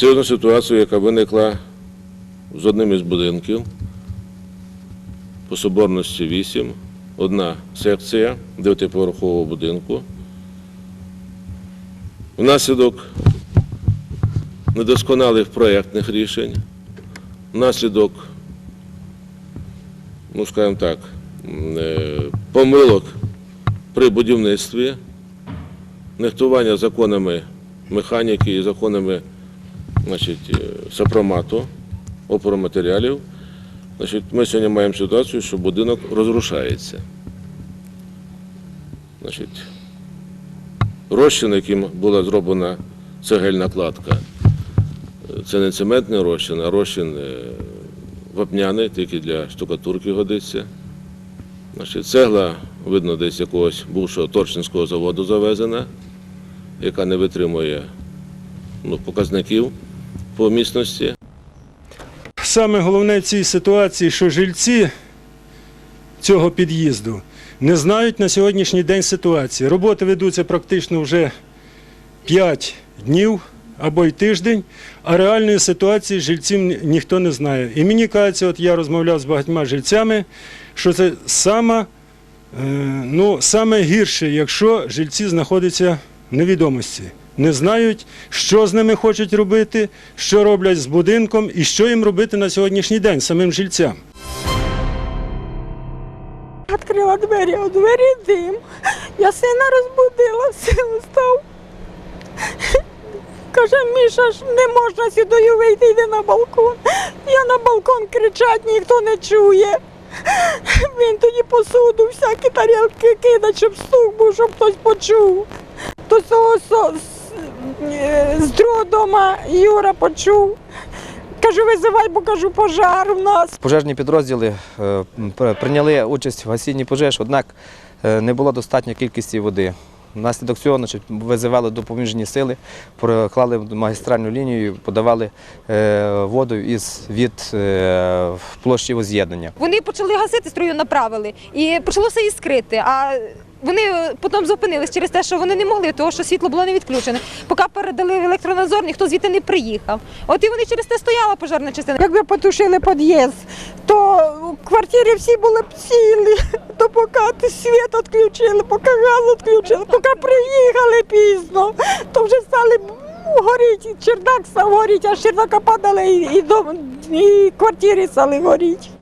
серйозну ситуацію, яка виникла з одним із будинків. По соборності 8, одна секція дев'ятиповерхового будинку. Внаслідок недосконалих проєктних рішень, внаслідок, ну скажімо так, е, помилок при будівництві, нехтування законами механіки і законами значить, е, сопромату, опороматеріалів. Значить, ми сьогодні маємо ситуацію, що будинок розрушається. Значить, розчин, яким була зроблена цегельна кладка, е, це не цементний розчин, а розчин е, вапняний, тільки для штукатурки годиться. Значить, цегла, видно, десь якогось бувшого Торчинського заводу завезена, яка не витримує ну, показників по міцності. Саме головне в цій ситуації, що жильці цього під'їзду не знають на сьогоднішній день ситуації. Роботи ведуться практично вже 5 днів або й тиждень, а реальної ситуації жильців ніхто не знає. І мені кажеться, от я розмовляв з багатьма жильцями, що це саме, е, ну, саме гірше, якщо жильці знаходяться в невідомості. Не знають, що з ними хочуть робити, що роблять з будинком і що їм робити на сьогоднішній день самим жильцям. Відкрила двері, у двері дим. Я сина розбудила, син встав. Каже, Міша, ж не можна сюди вийти, йди на балкон. Я на балкон кричать, ніхто не чує. Він тоді посуду, всякі тарілки кидать, щоб стук був, щоб хтось почув. То цього з, е, другого дома Юра почув. Кажу, визивай, бо кажу, пожар у нас. Пожежні підрозділи е, прийняли участь в гасінні пожеж, однак е, не було достатньої кількості води. Внаслідок цього значить, визивали допоміжні сили, проклали магістральну лінію, подавали е, воду із від е, площі воз'єднання. Вони почали гасити, струю направили, і почалося іскрити. А вони е, потім зупинились через те, що вони не могли, тому що світло було не відключене. Поки передали в електронадзор, ніхто звідти не приїхав. От і вони через те стояла пожежна частина. Якби потушили під'їзд, то в квартирі всі були б цілі, то поки світ відключили, поки газ відключили, поки приїхали пізно, то вже стали б горіти, чердак став горіти, а чердака падали і, дом, і квартири стали горіти.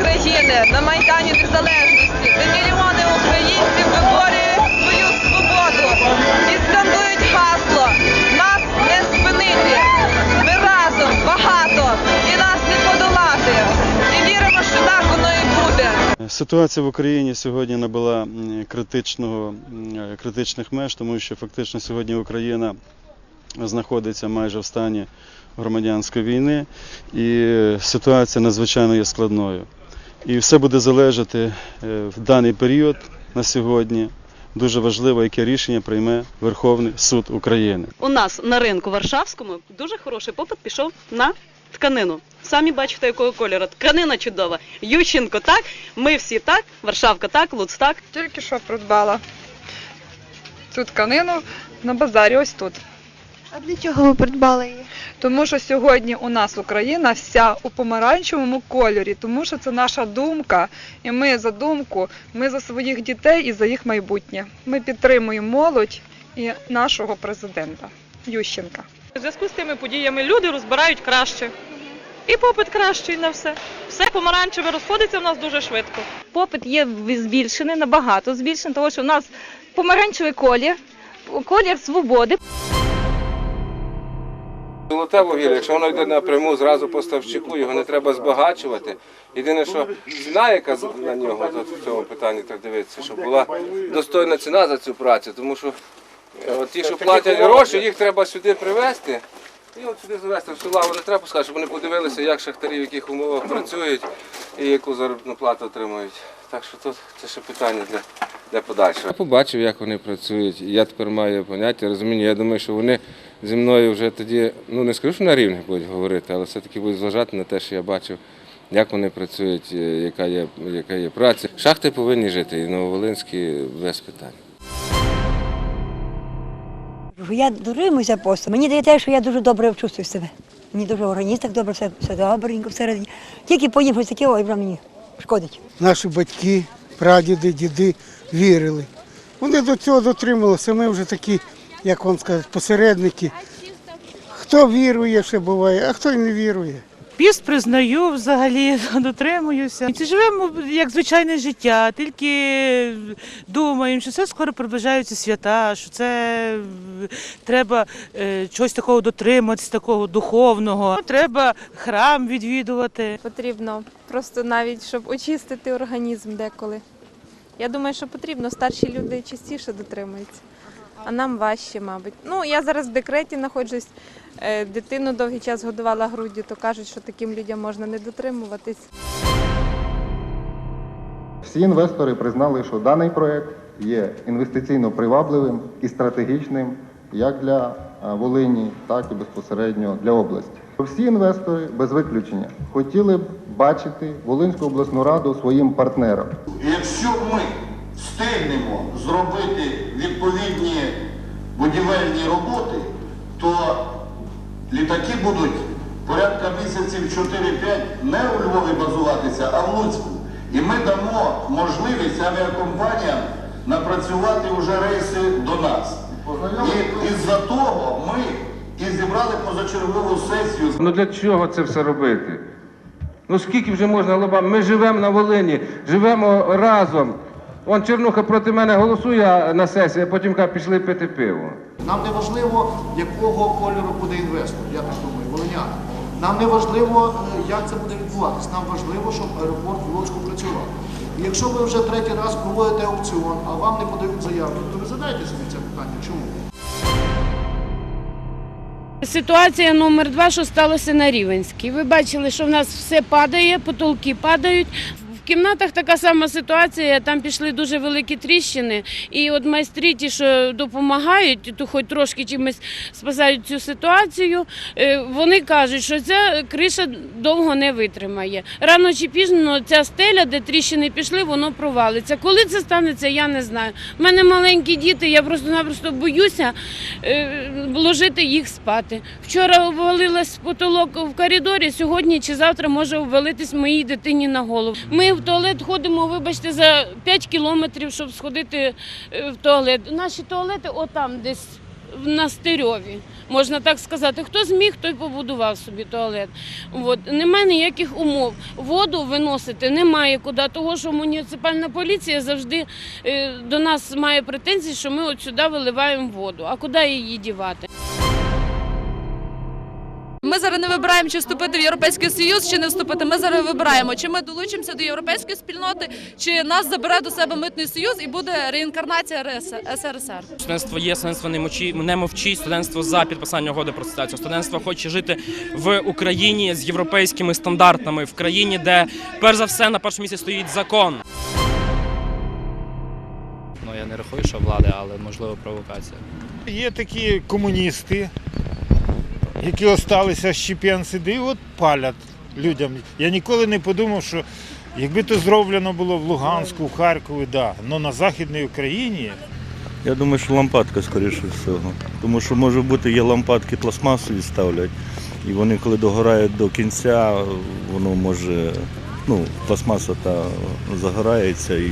України на Майдані Незалежності, де мільйони українців виборюють свою свободу і скандують гасло Нас не спинити. Ми разом багато і нас не подолати. І віримо, що так воно і буде. Ситуація в Україні сьогодні набула критичного, критичних меж, тому що фактично сьогодні Україна знаходиться майже в стані громадянської війни, і ситуація надзвичайно є складною. І все буде залежати е, в даний період на сьогодні. Дуже важливо, яке рішення прийме Верховний суд України. у нас на ринку Варшавському дуже хороший попит пішов на тканину. Самі бачите, якого кольору. Тканина чудова. Ющенко так, ми всі так, Варшавка так, Луц так. Тільки що придбала цю тканину на базарі ось тут. А для чого ви придбали її? Тому що сьогодні у нас Україна вся у помаранчевому кольорі, тому що це наша думка, і ми за думку, ми за своїх дітей і за їх майбутнє. Ми підтримуємо молодь і нашого президента Ющенка. У зв'язку з тими подіями люди розбирають краще. І попит кращий на все. Все помаранчеве розходиться в нас дуже швидко. Попит є збільшений, набагато збільшений, тому що в нас помаранчевий колір, колір свободи. Золоте вугілля, якщо воно йде напряму зразу поставщику, його не треба збагачувати. Єдине, що ціна, яка на нього от в цьому питанні так дивитися, щоб була достойна ціна за цю працю, тому що е, от ті, що платять гроші, їх треба сюди привезти. І от сюди завезти в села, не треба пускати, щоб вони подивилися, як шахтарі, в яких умовах працюють і яку заробітну плату отримують. Так що тут це ще питання для, для подальшого. Я побачив, як вони працюють, я тепер маю поняття, розуміння. Я думаю, що вони зі мною вже тоді, ну не скажу, що на рівних будуть говорити, але все-таки будуть зважати на те, що я бачив, як вони працюють, е, яка є, яка є праця. Шахти повинні жити, і Нововолинські без питань. я дотримуюся посту. Мені дає те, що я дуже добре чувствую себе. Мені дуже організм так добре, все, все добренько всередині. Тільки поїм щось таке, ой, вже мені шкодить. Наші батьки, прадіди, діди вірили. Вони до цього дотрималися. Ми вже такі, як вам сказати, посередники. Хто вірує, ще буває, а хто й не вірує. Піст признаю, взагалі дотримуюся. Це живемо як звичайне життя, тільки думаємо, що це скоро приближаються свята, що це треба е, чогось такого дотриматися, такого духовного. Треба храм відвідувати. Потрібно просто навіть, щоб очистити організм деколи. Я думаю, що потрібно. Старші люди частіше дотримуються, а нам важче, мабуть. Ну, я зараз в декреті знаходжусь, е, дитину довгий час годувала груддю, то кажуть, що таким людям можна не дотримуватись. Всі інвестори признали, що даний проект є інвестиційно привабливим і стратегічним як для Волині, так і безпосередньо для області. Всі інвестори без виключення хотіли б бачити Волинську обласну раду своїм партнером. Якщо ми встигнемо зробити відповідні будівельні роботи, то літаки будуть порядка місяців 4-5 не у Львові базуватися, а в Луцьку. І ми дамо можливість авіакомпаніям напрацювати вже рейси до нас. І із-за того ми і зібрали позачергову сесію. Ну для чого це все робити? Ну скільки вже можна лобам? Ми живемо на Волині, живемо разом. Он Чернуха проти мене голосує на сесії, а потім каже, пішли пити пиво. Нам не важливо, якого кольору буде інвестор, я так думаю, волиняни. Нам не важливо, е, як це буде відбуватись. Нам важливо, щоб аеропорт в Луцьку працював. І якщо ви вже третій раз проводите аукціон, а вам не подають заявки, то ви задайте собі це питання. Чому? Ситуація номер два, що сталося на Рівенській. Ви бачили, що в нас все падає, потолки падають. В кімнатах така сама ситуація, там пішли дуже великі тріщини. І от майстрі, ті, що допомагають, то хоч трошки чимось спасають цю ситуацію, е, вони кажуть, що ця криша довго не витримає. Рано чи пізно ця стеля, де тріщини пішли, воно провалиться. Коли це станеться, я не знаю. У мене маленькі діти, я просто-напросто боюся е, ложити їх спати. Вчора обвалилась потолок в коридорі, сьогодні чи завтра може обвалитись моїй дитині на голову. Ми в туалет ходимо, вибачте, за 5 кілометрів, щоб сходити е, в туалет. Наші туалети отам десь. в Настирьові, можна так сказати. Хто зміг, той побудував собі туалет. От. Немає ніяких умов. Воду виносити немає куди, того що муніципальна поліція завжди е, до нас має претензії, що ми от сюди виливаємо воду. А куди її дівати? Ми зараз не вибираємо, чи вступити в Європейський Союз, чи не вступити. Ми зараз вибираємо, чи ми долучимося до європейської спільноти, чи нас забере до себе митний союз і буде реінкарнація РС СРСР. Студентство є, студентство не мовчить, не мовчить, студентство за підписання угоди про асоціацію. Студентство хоче жити в Україні з європейськими стандартами, в країні, де перш за все на першому місці стоїть закон. Ну я не рахую, що влада, але можливо провокація. Є такі комуністи, які осталися щепенці, і от палять людям. Я ніколи не подумав, що якби то зроблено було в Луганську, в Харкові, да. але на Західній Україні Я думаю, що лампадка, скоріше всього. Тому що може бути, є лампадки пластмасові ставлять, і вони, коли догорають до кінця, воно може, ну, пластмаса та загорається і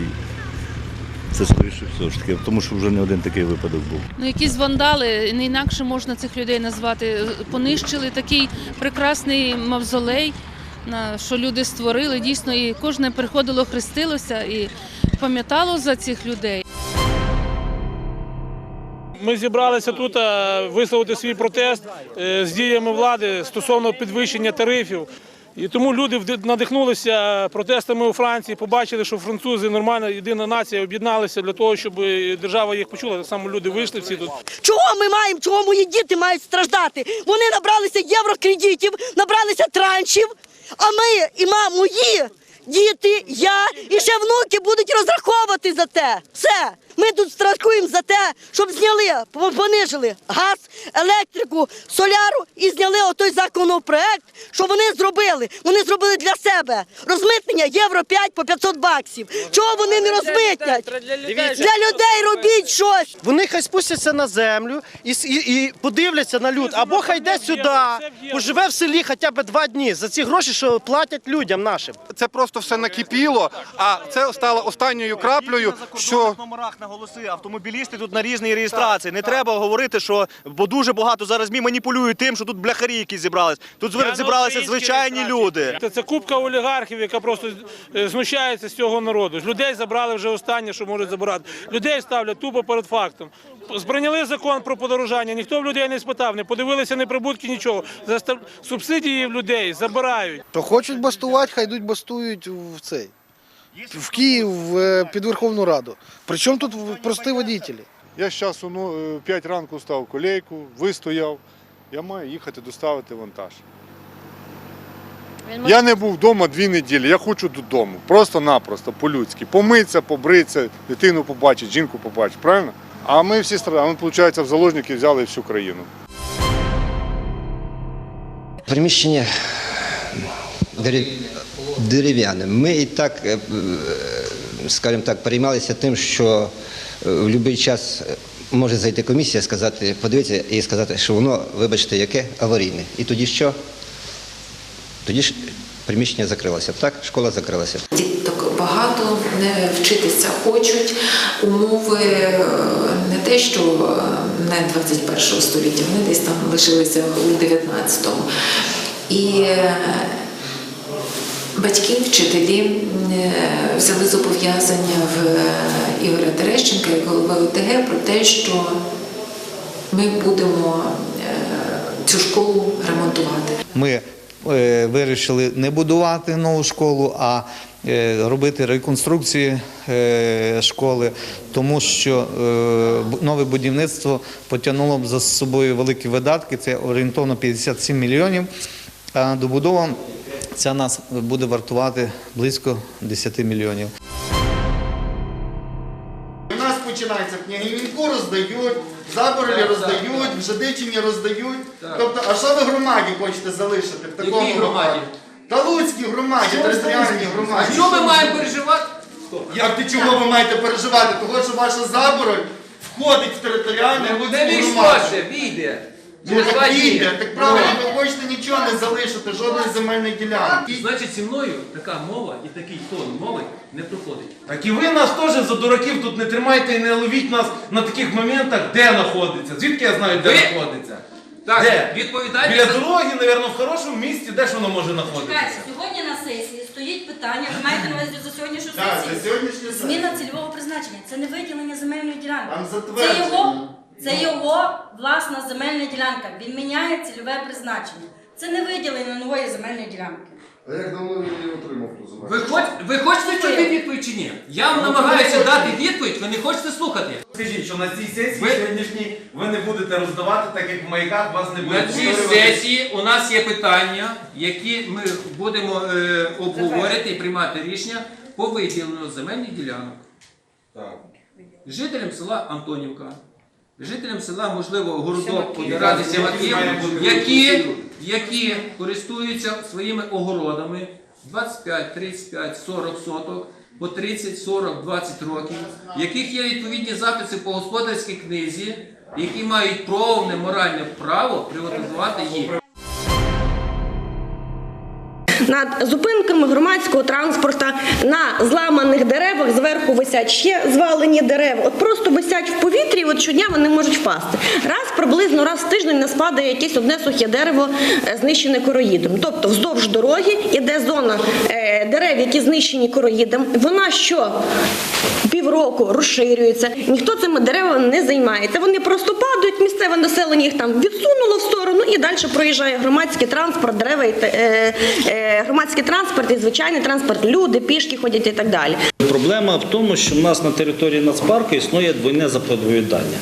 це скоріше всього ж таки, тому що вже не один такий випадок був. Ну, якісь вандали, не інакше можна цих людей назвати. Понищили такий прекрасний мавзолей, на що люди створили. Дійсно, і кожне приходило, хрестилося і пам'ятало за цих людей. Ми зібралися тут е, висловити свій протест е, з діями влади стосовно підвищення тарифів. І тому люди надихнулися протестами у Франції, побачили, що французи нормальна єдина нація об'єдналися для того, щоб держава їх почула. Так само люди вийшли всі тут. Чого ми маємо, чого мої діти мають страждати? Вони набралися єврокредитів, набралися траншів, а ми і мої діти, я і ще внуки будуть розраховувати за те. Все. Тут страхуємо за те, щоб зняли, понижили газ, електрику, соляру і зняли отой законопроект, що вони зробили. Вони зробили для себе розмитнення євро 5 по 500 баксів. Чого вони не розмитнять? Для людей робіть щось. Вони хай спустяться на землю і, і, і подивляться на люд. Або хай йде сюди, поживе в селі хоча б два дні за ці гроші, що платять людям нашим. Це просто все накипіло, а це стало останньою краплею, що наголоси, автомобілісти тут на різній реєстрації. Не треба говорити, що бо дуже багато зараз ЗМІ маніпулюють тим, що тут бляхарі якісь зібрались. Тут зв- зібралися звичайні люди. Це, це купка олігархів, яка просто е, знущається з цього народу. Людей забрали вже останнє, що можуть забирати. Людей ставлять тупо перед фактом. Сприйняли закон про подорожання, ніхто в людей не спитав, не подивилися ні прибутки, нічого. Застав... Субсидії в людей забирають. То хочуть бастувати, хай йдуть бастують в цей. В Київ е, під Верховну Раду. Причому тут прості водителі. Я з часу ну, 5 ранку став колейку, вистояв. Я маю їхати доставити вантаж. Я не був вдома дві неділі, я хочу додому. Просто-напросто, по-людськи. Помитися, побритися, дитину побачити, жінку побачити, правильно? А ми всі страдаємо. Ми, виходить, в заложники взяли всю країну. Приміщення дерев'яне. Ми і так, е, скажімо так, переймалися тим, що е, в будь-який час е, може зайти комісія, сказати, подивитися і сказати, що воно, вибачте, яке аварійне. І тоді що? Тоді ж приміщення закрилося. Так, школа закрилася. Діток багато не вчитися хочуть. Умови не те, що не 21 століття, вони десь там лишилися у 19-му. І батьки, вчителі е, взяли зобов'язання в е, Ігоря Терещенка як голови ОТГ про те, що ми будемо е, цю школу ремонтувати. Ми вирішили не будувати нову школу, а робити реконструкцію е, школи, тому що нове будівництво потягнуло б за собою великі видатки, це орієнтовно 57 мільйонів. А добудова ця нас буде вартувати близько 10 мільйонів. У нас починається княгинівку роздають, заборолі роздають, в Жадичині роздають. Тобто, а що ви громаді хочете залишити в такому Якій громаді? Та Луцькій громаді, територіальній громаді. Що ми маємо переживати? Як ти чого ви маєте переживати? Того, що ваша забороль входить в територіальну Не Луцьку війшло громаду. війде. Ну так дні. війде, так правильно, Ну. ви хочете нічого не залишити, жодної земельної ділянки. Значить, зі мною така мова і такий тон мови не проходить. Так і ви нас теж за дураків тут не тримайте і не ловіть нас на таких моментах, де знаходиться. Звідки я знаю, де Ви- знаходиться? Так, де? відповідальність Біля за- дороги, мабуть, в хорошому місці, де ж воно може знаходитися? Чекайте, сьогодні на сесії стоїть питання, ви маєте на увазі за сьогоднішню Так, сесію? за сьогоднішню сесію. Зміна цільового призначення. Це не виділення земельної ділянки. Там Це затвердження. його, це його власна земельна ділянка. Він міняє цільове призначення. Це не виділення нової земельної ділянки. А як давно він її отримав ту земель? Ви, хоч, ви хочете чути відповідь чи ні? Я вам Ну, намагаюся дати відповідь, ви не хочете слухати. Скажіть, що на цій сесії Ви- сьогоднішній ви не будете роздавати, так як в маяках вас не буде. На цій повторювати. сесії у нас є питання, які ми будемо е, обговорити і приймати рішення по виділенню земельних ділянок. Жителям села Антонівка, жителям села, можливо, Городок, Ради сіваків, які, які користуються своїми огородами. 25, 35, 40 соток по 30, 40, 20 років, в яких є відповідні записи по господарській книзі, які мають повне моральне право приватизувати їх. Над зупинками громадського транспорту на зламаних деревах зверху висять ще звалені дерева. От просто висять в повітрі, от щодня вони можуть впасти. Раз приблизно раз в тиждень не спадає якесь одне сухе дерево, е, знищене короїдом. Тобто вздовж дороги іде зона е, дерев, які знищені короїдом. Вона що? Півроку розширюється. Ніхто цими деревами не займається. Вони просто падають, місцеве населення їх там відсунуло в сторону і далі проїжджає громадський транспорт, дерева, і е, громадський транспорт і звичайний транспорт, люди, пішки ходять і так далі. Проблема в тому, що в нас на території нацпарку існує двойне заповідання.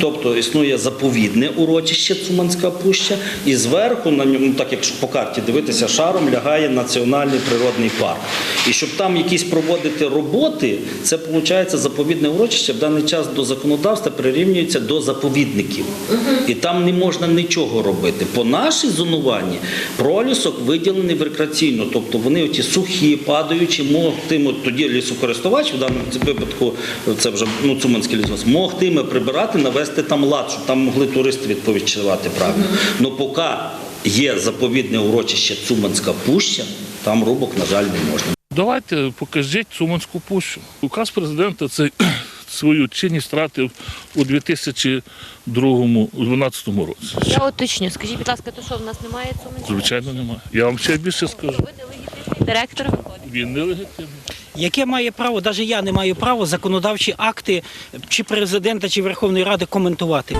Тобто існує заповідне урочище Цуманська пуща, і зверху так як по карті дивитися шаром, лягає національний природний парк. І щоб там якісь проводити роботи, це виходить заповідне урочище в даний час до законодавства прирівнюється до заповідників. І там не можна нічого робити. По нашій зонуванні пролісок виділений в рекреаційно, тобто вони оті сухі, падаючі, могтимуть тоді лісокористувач, в даному випадку це вже ну, Цуманський лісгосп, могтиме прибирати, навести там лад, щоб там могли туристи відпочивати правильно. Ну поки є заповідне урочище Цуманська пуща, там рубок, на жаль, не можна. Давайте покажіть Цуманську пущу. Указ президента це свою чинність втратив у 2002-2012 році. Я уточню. Скажіть, будь ласка, то що в нас немає цього? Звичайно, немає. Я вам ще більше скажу. Директор Він нелегітимний. Яке має право, навіть я не маю права законодавчі акти чи президента, чи Верховної Ради коментувати.